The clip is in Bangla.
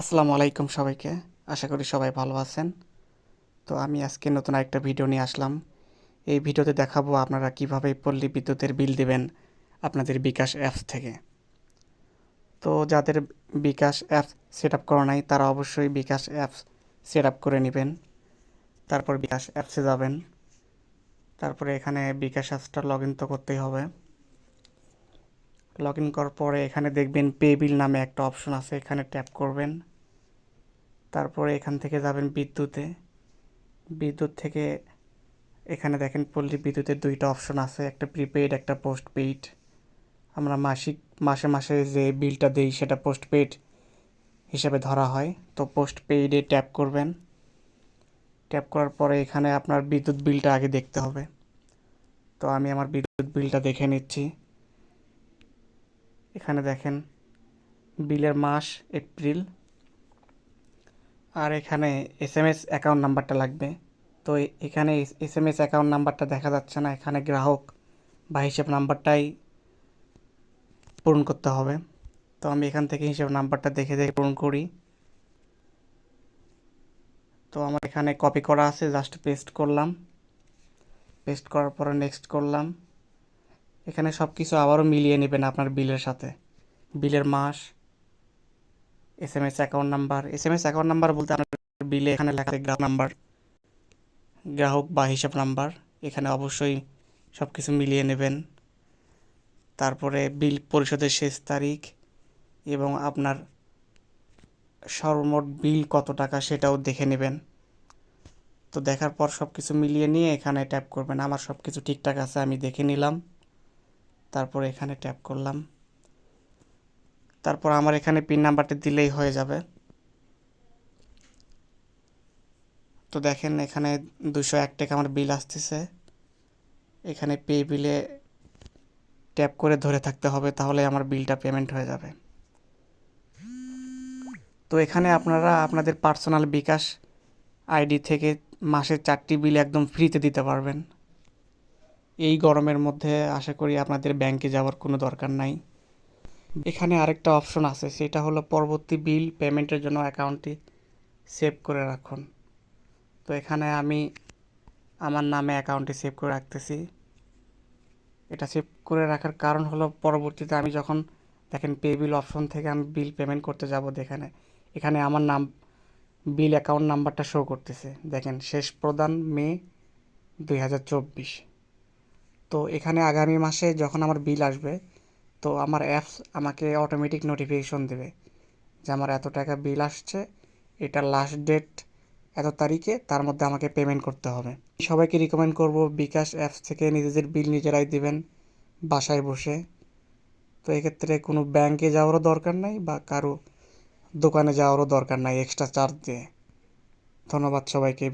আসসালামু আলাইকুম সবাইকে। আশা করি সবাই ভালো আছেন। তো আমি আজকে নতুন একটা ভিডিও নিয়ে আসলাম। এই ভিডিওতে দেখাবো আপনারা কীভাবে পল্লী বিদ্যুতের বিল দিবেন আপনাদের বিকাশ অ্যাপস থেকে। তো যাদের বিকাশ অ্যাপস সেট আপ করা নাই, তারা অবশ্যই বিকাশ অ্যাপস সেট আপ করে নেবেন। তারপর বিকাশ অ্যাপসে যাবেন। তারপরে এখানে বিকাশ অ্যাপসটা লগ ইন তো করতেই হবে। লগ ইন করার পরে এখানে দেখবেন পে বিল নামে একটা অপশন আছে, এখানে ট্যাপ করবেন। তারপরে এখান থেকে যাবেন বিদ্যুতে। বিদ্যুৎ থেকে এখানে দেখেন পল্লী বিদ্যুতের দুইটা অপশন আছে, একটা প্রিপেইড একটা পোস্ট পেইড আমরা মাসিক, মাসে মাসে যে বিলটা দিই সেটা পোস্ট পেইড হিসাবে ধরা হয়। তো পোস্ট পেইডে ট্যাপ করবেন। ট্যাপ করার পরে এখানে আপনার বিদ্যুৎ বিলটা আগে দেখতে হবে। তো আমি আমার বিদ্যুৎ বিলটা দেখে নিচ্ছি। এখানে দেখেন, বিলের মাস, এপ্রিল। আর এখানে এস এম এস অ্যাকাউন্ট নাম্বারটা লাগবে। তো এখানে এস এম এস অ্যাকাউন্ট নাম্বারটা দেখা যাচ্ছে না। এখানে গ্রাহক বা হিসেব নাম্বারটাই পূরণ করতে হবে। তো আমি এখান থেকে হিসেব নাম্বারটা দেখে দেখে পূরণ করি। তো আমার এখানে কপি করা আছে। জাস্ট পেস্ট করলাম। পেস্ট করার পরে নেক্সট করলাম। এখানে সব কিছু আবারও মিলিয়ে নেবেন আপনার বিলের সাথে। বিলের মাস S M S account number S M S account number বলতে আপনার বিলে এখানে লেখা আছে গ্রাহক নাম্বার গ্রাহক বা হিসাব নাম্বার এখানে অবশ্যই সব কিছু মিলিয়ে নেবেন। তারপরে বিল পরিশোধের শেষ তারিখ এবং আপনার সর্বমোট বিল কত টাকা সেটাও দেখে নেবেন। তো দেখার পর সব কিছু মিলিয়ে নিয়ে এখানে ট্যাপ করবেন। আমার সব কিছু ঠিকঠাক আছে, আমি দেখে নিলাম। তারপর এখানে ট্যাপ করলাম। তারপর আমার এখানে পিন নাম্বারটা দিলেই হয়ে যাবে। তো দেখেন এখানে দুশো এক টাকা আমার বিল আসতেছে। এখানে পে বিলে ট্যাপ করে ধরে থাকতে হবে, তাহলে আমার বিলটা পেমেন্ট হয়ে যাবে। তো এখানে আপনারা আপনাদের পার্সোনাল বিকাশ আইডি থেকে মাসের চারটি বিল একদম ফ্রিতে দিতে পারবেন। এই গরমের মধ্যে আশা করি আপনাদের ব্যাংকে যাওয়ার কোনো দরকার নাই। এখানে আরেকটা অপশন আছে, সেটা হলো পরবর্তী বিল পেমেন্টের জন্য অ্যাকাউন্টটি সেভ করে রাখুন। তো এখানে আমি আমার নামে অ্যাকাউন্টটি সেভ করে রাখতেছি। এটা সেভ করে রাখার কারণ হলো পরবর্তীতে আমি যখন দেখেন পে বিল অপশন থেকে আমি বিল পেমেন্ট করতে যাব দেখেন এখানে আমার নাম, বিল অ্যাকাউন্ট নাম্বারটা শো করতেছে। দেখেন, শেষ প্রদান মে দুই হাজার চব্বিশ। তো এখানে আগামী মাসে যখন আমার বিল আসবে তো আমার অ্যাপস আমাকে অটোমেটিক নোটিফিকেশন দেবে যে আমার এত টাকা বিল আসছে, এটা লাস্ট ডেট এত তারিখে, তার মধ্যে আমাকে পেমেন্ট করতে হবে। সবাইকে রিকমেন্ড করব বিকাশ অ্যাপস থেকে নিজেদের বিল নিজেরাই দিবেন বাসায় বসে। তো এক্ষেত্রে কোনো ব্যাংকে যাওয়ারও দরকার নাই বা কারও দোকানে যাওয়ারও দরকার নাই এক্সট্রা চার্জ দিয়ে। ধন্যবাদ সবাইকে।